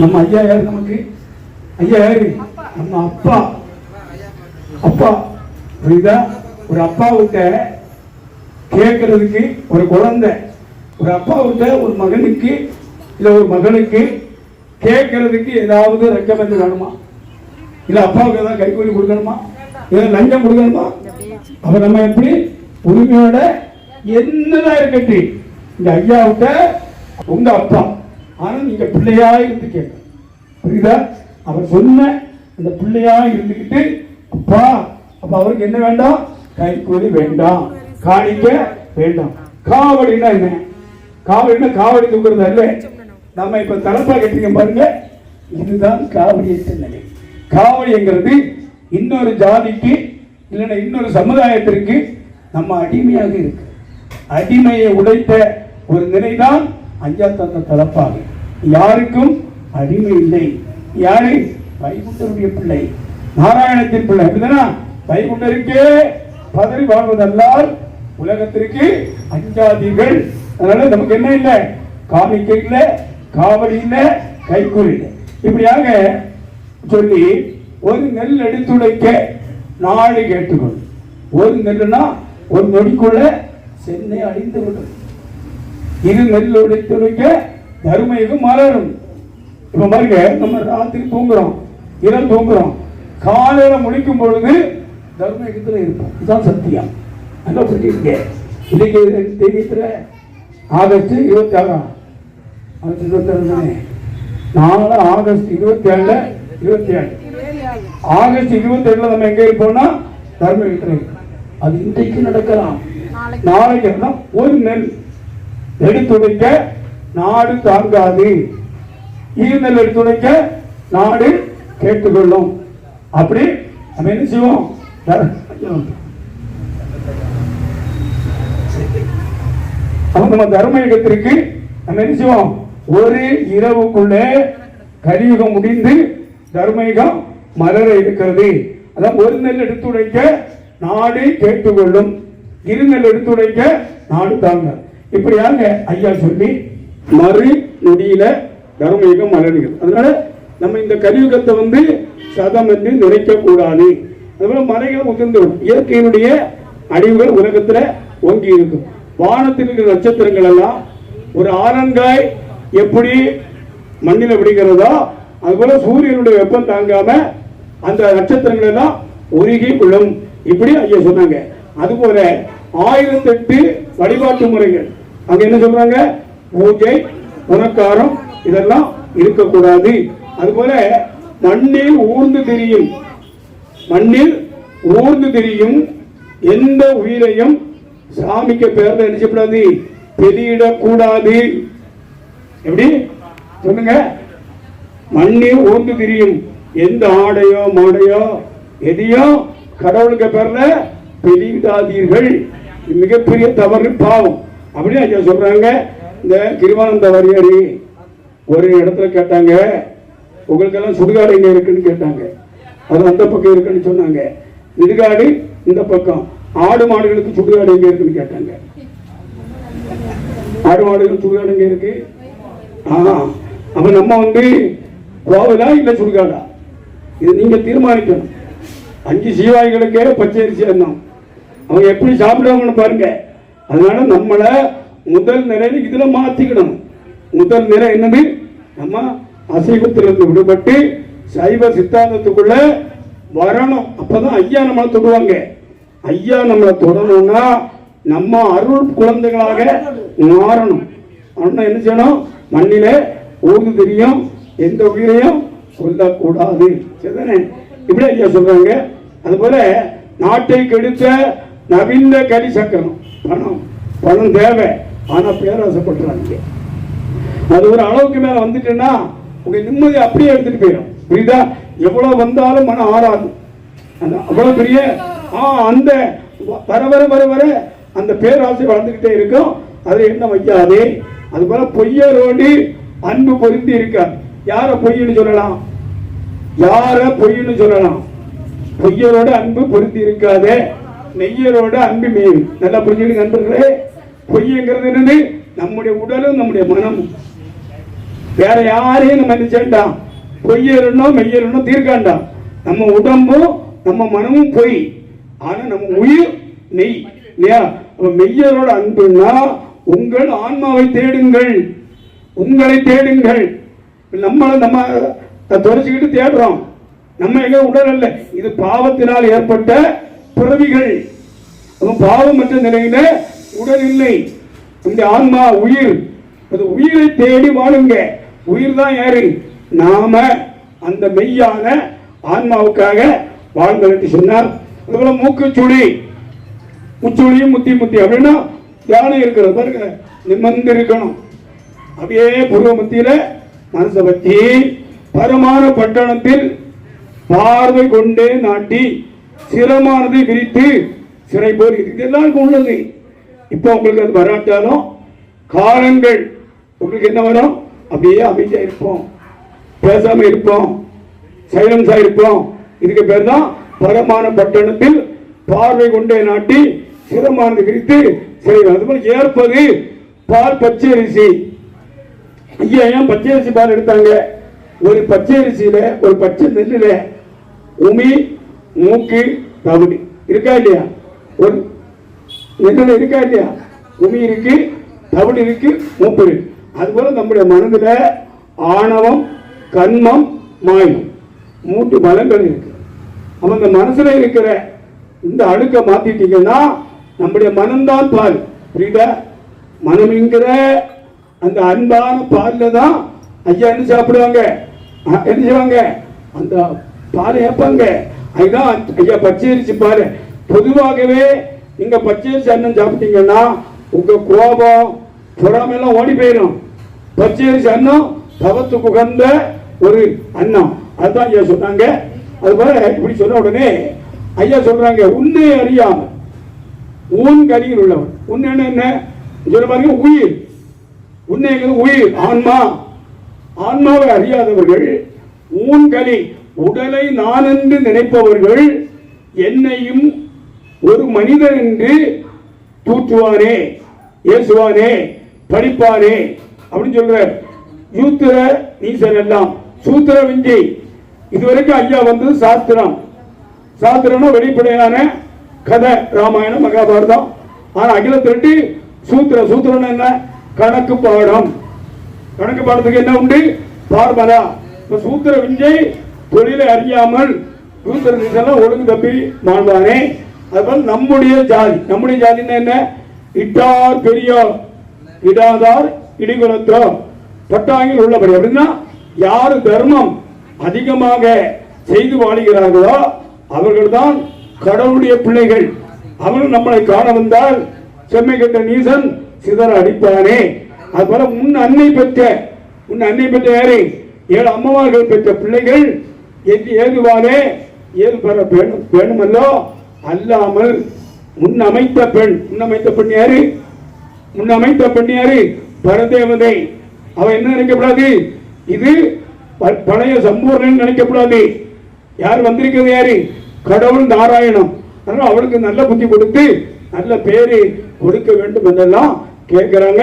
நம்ம ஐயா யார் நமக்கு? ஐயா யாரு நம்ம அப்பா. அப்பா. புரியுதா? ஒரு அப்பாவிட்ட கேட்கறதுக்கு ஒரு குழந்தை. ஒரு அப்பாவிட்ட ஒரு மகனுக்கு இல்லை ஒரு மகனுக்கு கேட்கறதுக்கு ஏதாவது ரெக்கமெண்ட் வேணுமா? இல்லை அப்பாவுக்கு ஏதாவது கைக்கூலி கொடுக்கணுமா? ஏதாவது லஞ்சம் கொடுக்கணுமா? அப்போ நம்ம எப்படி? உரிமையோட என்னதான் இருக்கட்டு இந்த ஐயாவுட்ட உங்க அப்பா. ஆனால் நீங்கள் பிள்ளையா இருந்து கேட்கணும். புரியுதா? அவர் சொன்ன அந்த பிள்ளையா இருந்துக்கிட்டு அப்பா அப்போ அவருக்கு என்ன வேண்டாம்? கைக்கூலி வேண்டாம். காணிக்க வேண்டாம். காவடினா என்ன? காவடினா காவடி தூக்குறது அல்ல. நம்ம இப்ப தரப்பா கேட்டீங்க பாருங்க. இதுதான் காவடியற்ற நிலை. காவடிங்கிறது இன்னொரு ஜாதிக்கு இல்லைன்னா இன்னொரு சமுதாயத்திற்கு நம்ம அடிமையாக இருக்கு. அடிமையை உடைத்த ஒரு நிலைதான் அஞ்சா தந்த தலப்பாகு யாருக்கும் அடிமை இல்லை. யாரு? வைகுண்டருடைய பிள்ளை. நாராயணத்தின் பிள்ளை. அப்படிதானா? வைகுண்டருக்கே பதறி வாழ்வதல்லால் உலகத்திற்கு அஞ்சாதீர்கள். அதனால நமக்கு என்ன இல்லை? காணிக்கை இல்லை காவடி இல்லை கைக்கூலி இல்லை. இப்படியாக சொல்லி ஒரு நெல் எடுத்துடைக்க நாளை கேட்டுக்கொள்ளும் ஒரு நெல்லுனா ஒரு நொடிக்குள்ள சென்னை அழிந்து விடும். இது நெல் எடுத்துடைக்க தர்மயுகம் மலரும். இப்ப பாருங்க நம்ம ராத்திரி தூங்குறோம் இரவு தூங்குறோம். காலையில முழிக்கும் பொழுது தர்மயுகத்துல இருப்போம். இதுதான் சத்தியம். நல்லா புரிஞ்சுக்கங்க இன்னைக்கு தெரியுற ஆகஸ்ட் இருபத்தி ஆறாம் ஆகஸ்ட் இருபத்தி ஆறு தானே? நாலு ஆகஸ்ட் இருபத்தி ஏழுல இருபத்தி ஏழு ஆகஸ்ட் இருபத்தி ஏழுல நம்ம எங்க இருப்போம்னா தர்மயுகத்துல. அது இன்றைக்கு நடக்கலாம். நாளைக்கு. ஒரு நெல் எடுத்துடைக்க நாடு தாங்காது. ஈநெல் எடுத்துடைக்க நாடு கேட்டுக்கொள்ளும். அப்படி நம்ம என்ன செய்வோம்? தர- அப்ப நம்ம தர்மயுகத்திற்கு நம்ம என்ன செய்வோம்? ஒரு இரவுக்குள்ளே கலியுகம் முடிந்து தர்மயுகம் மலர இருக்கிறது. அதான் ஒரு நெல் எடுத்துடைக்க நாடு கேட்டுக்கொள்ளும். இரு நெல் எடுத்துடைக்க நாடு தாங்க இப்படியாக ஐயா சொல்லி மறு நொடியில தர்மயுகம் மலர்கள் அதனால நம்ம இந்த கலியுகத்தை வந்து சதம் என்று நினைக்க கூடாது. அதுபோல மலைகள் உதிர்ந்து இயற்கையினுடைய அழிவுகள் உலகத்துல ஓங்கி இருக்கும். வானத்தில் இருக்கிற நட்சத்திரங்கள் எல்லாம் ஒரு ஆரங்காய் எப்படி மண்ணில் விடுகிறதோ அதுபோல சூரியனுடைய வெப்பம் தாங்காம அந்த நட்சத்திரங்கள் எல்லாம் உருகி விழும். இப்படி ஐயா சொன்னாங்க. அதுபோல ஆயிரத்தெட்டு வழிபாட்டு முறைகள். அங்க என்ன சொல்றாங்க? பூஜை புனக்காரம் இதெல்லாம் இருக்கக்கூடாது. அதுபோல மண்ணில் ஊர்ந்து திரியும் மண்ணில் ஊர்ந்து திரியும் எந்த உயிரையும் சாமிக்கு பேர்ல நினைச்சக்கூடாது வெளியிடக்கூடாது. எப்படி? சொல்லுங்க. மண்ணில் ஊர்ந்து திரியும் எந்த ஆடையோ மாடையோ எதையோ கடவுளுக்கு பேர்ல வெளியிடாதீர்கள். மிகப்பெரிய தவறு பாவம். அப்படின்னு ஐயா சொல்றாங்க. இந்த கிருவானந்த வாரியாரி ஒரு இடத்துல கேட்டாங்க உங்களுக்கெல்லாம் சுடுகாடு இங்கே இருக்குன்னு கேட்டாங்க. அது அந்த பக்கம் இருக்குன்னு சொன்னாங்க. இடுகாடு இந்த பக்கம். ஆடு மாடுகளுக்கு சுடுகாடு எங்க இருக்குன்னு கேட்டாங்க. ஆடு மாடுகளுக்கு சுடுகாடு எங்க இருக்கு? ஆ அப்போ நம்ம வந்து கோவிலா இல்லை சுடுகாடா? இது நீங்கள் தீர்மானிக்கணும். அஞ்சு சீவாய்களுக்கே பச்சை அரிசி அன்னம். அவங்க எப்படி சாப்பிடுவாங்கன்னு பாருங்க. அதனால நம்மளை முதல் நிலையில இதுல மாத்திக்கணும். முதல் நிலை என்னது? நம்ம அசைவத்திலிருந்து விடுபட்டு சைவ சித்தாந்தத்துக்குள்ள வரணும். அப்பதான் ஐயா நம்மளை தொடுவாங்க. ஐயா நம்மளை தொடணும்னா நம்ம அருள் குழந்தைகளாக மாறணும். ஆனால் என்ன செய்யணும்? மண்ணிலே ஊர்ந்து தெரியும் எந்த உயிரையும் சொல்லக்கூடாது சரிதானே? இப்படி ஐயா சொல்றாங்க. அதுபோல நாட்டை கெடுத்த நவீன கரி சக்கரம் பணம். பணம் தேவை. ஆனா பேராசைப்படுறாங்க அது ஒரு அளவுக்கு மேல வந்துட்டுன்னா உங்க நிம்மதி அப்படியே எடுத்துட்டு போயிடும். புரியுதா? எவ்வளவு வந்தாலும் மனம் ஆறாது. அந்த அவ்வளவு பெரிய ஆ அந்த வ- வர வர வர வர அந்த பேராசை வளர்ந்துகிட்டே இருக்கும். அதை என்ன வைக்காதே? அது போல பொய்யரோடு அன்பு பொருந்தி இருக்காது. யார பொய்ன்னு சொல்லலாம்? யார பொய்ன்னு சொல்லலாம்? பொய்யரோட அன்பு பொருந்தி இருக்காதே. நெய்யரோட அன்பு மீறி. நல்லா புரிஞ்சுக்கிட்டு நண்பர்களே பொய்ங்கிறது என்னது? நம்முடைய உடலும் நம்முடைய மனமும். வேற யாரையும் நம்ம நினைச்சேன்டாம் பொய்யறணும் மெய்யறணும் தீர்க்காண்டாம் நம்ம உடம்பும் நம்ம மனமும் பொய். ஆனா நம்ம உயிர் நெய் இல்லையா? மெய்யரோட அன்புன்னா உங்கள் ஆன்மாவை தேடுங்கள். உங்களை தேடுங்கள். நம்மளை நம்ம துறைச்சிக்கிட்டு தேடுறோம். நம்ம எங்க உடல் அல்ல. இது பாவத்தினால் ஏற்பட்ட பிறவிகள். பாவம் பாவமற்ற நிலையில உடல் இல்லை இந்த ஆன்மா உயிர். அது உயிரை தேடி வாழுங்க. உயிர் தான் யாரு? நாம அந்த மெய்யான ஆன்மாவுக்காக வாழ்ந்தோம் என்று சொன்னார். அதுபோல மூக்குச்சுழி. முச்சுழியும் முத்தி முத்தி. அப்படின்னா தியானம் இருக்கிறது. பாருங்க நிம்மந்து இருக்கணும். அப்படியே பூர்வ மத்தியில மனசை பற்றி பரமான பட்டணத்தில் பார்வை கொண்டே நாட்டி சிரமானதை விரித்து சிறை போர். இது எல்லாருக்கும் உள்ளது. இப்போ உங்களுக்கு அது வராட்டாலும் காலங்கள் உங்களுக்கு என்ன வரும்? அப்படியே அமைதியாக இருப்போம். பேசாமல் இருப்போம். சைலன்ஸாக இருப்போம். இதுக்கு பேர் தான் பரமான பட்டணத்தில் பார்வை கொண்டே நாட்டி சிரமானது விரித்து அது போல ஏற்பது பால் பச்சை அரிசி ஐயா ஏன் பச்சை அரிசி பால் எடுத்தாங்க? ஒரு பச்சை அரிசியில ஒரு பச்சை நெல்லில் உமி மூக்கு தவிடு இருக்கா இல்லையா? ஒரு நெல்லுல இருக்கா இல்லையா உமி இருக்கு தவிடு இருக்கு மூப்பு இருக்கு. அதுபோல நம்முடைய மனதில் ஆணவம் கண்மம் மாயம். மூன்று பலங்கள் இருக்கு. அப்ப இந்த மனசுல இருக்கிற இந்த அழுக்கை மாத்திட்டீங்கன்னா நம்முடைய மனம்தான் பால். புரியுதா? மனம்ங்கிற அந்த அன்பான பாலில் தான் ஐயா என்ன சாப்பிடுவாங்க? என்ன செய்வாங்க? அந்த பாலை ஏப்பாங்க. அதுதான் ஐயா பச்சரிச்சு பாரு பொதுவாகவே நீங்க பச்சரிசி அன்னம் சாப்பிட்டீங்கன்னா உங்க கோபம் பொறாமையெல்லாம் ஓடி போயிடும். பச்சரிசி அன்னம் தவத்துக்கு உகந்த ஒரு அண்ணம் அதுதான் ஐயா சொன்னாங்க. அது போல இப்படி சொன்ன உடனே ஐயா சொல்றாங்க உன்னை அறியாமல் ஊன் கரியில் உள்ளவன். உன் என்ன சொல்ல பாருங்க உயிர். உன்னை உயிர் ஆன்மா. ஆன்மாவை அறியாதவர்கள் ஊன் கலி உடலை நான் என்று நினைப்பவர்கள் என்னையும் ஒரு மனிதன் என்று தூற்றுவானே ஏசுவானே படிப்பானே அப்படின்னு சொல்ற யூத்திர நீசன் எல்லாம் சூத்திர விஞ்சி இதுவரைக்கும் ஐயா வந்தது சாஸ்திரம். சாஸ்திரம்னா வெளிப்படையான கதை ராமாயணம் மகாபாரதம். ஆனா அகில திரட்டி சூத்திர சூத்திரம் என்ன? கணக்கு பாடம். கணக்கு பாடத்துக்கு என்ன உண்டு? பார்மலா இப்ப சூத்திர விஞ்சை தொழிலை அறியாமல் சூத்திர நிசெல்லாம் ஒழுங்கு தப்பி மாண்டானே அதுபோல் நம்முடைய ஜாதி. நம்முடைய ஜாதின்னா என்ன? இட்டார் பெரியோ இடாதார் இடிகுலத்தோ பட்டாங்கில் உள்ளபடி அப்படின்னா யார் தர்மம் அதிகமாக செய்து வாழுகிறார்களோ அவர்கள்தான் கடவுளுடைய பிள்ளைகள். அவர்கள் நம்மளை காண வந்தால் செம்மை கெட்ட நீசன் சிதற அடிப்பானே. அதுபோல முன் அன்னை பெற்ற உன் அன்னை பெற்ற யாரே? ஏழு அம்மாவார்கள் பெற்ற பிள்ளைகள் என்று ஏதுவானே ஏது பெற வேணும் வேணுமல்லோ? அல்லாமல் முன் அமைத்த பெண் முன்னமைத்த பெண் யாரு? முன்னமைத்த பெண் யாரு? பரதேவதை அவ என்ன நினைக்கப்படாது? இது ப- பழைய சம்பூர்ணன் நினைக்கப்படாது. யார் வந்திருக்கிறது யாரு? கடவுள் நாராயணம் அதனால அவளுக்கு நல்ல புத்தி கொடுத்து நல்ல பேரு கொடுக்க வேண்டும் என்றெல்லாம் கேட்கிறாங்க.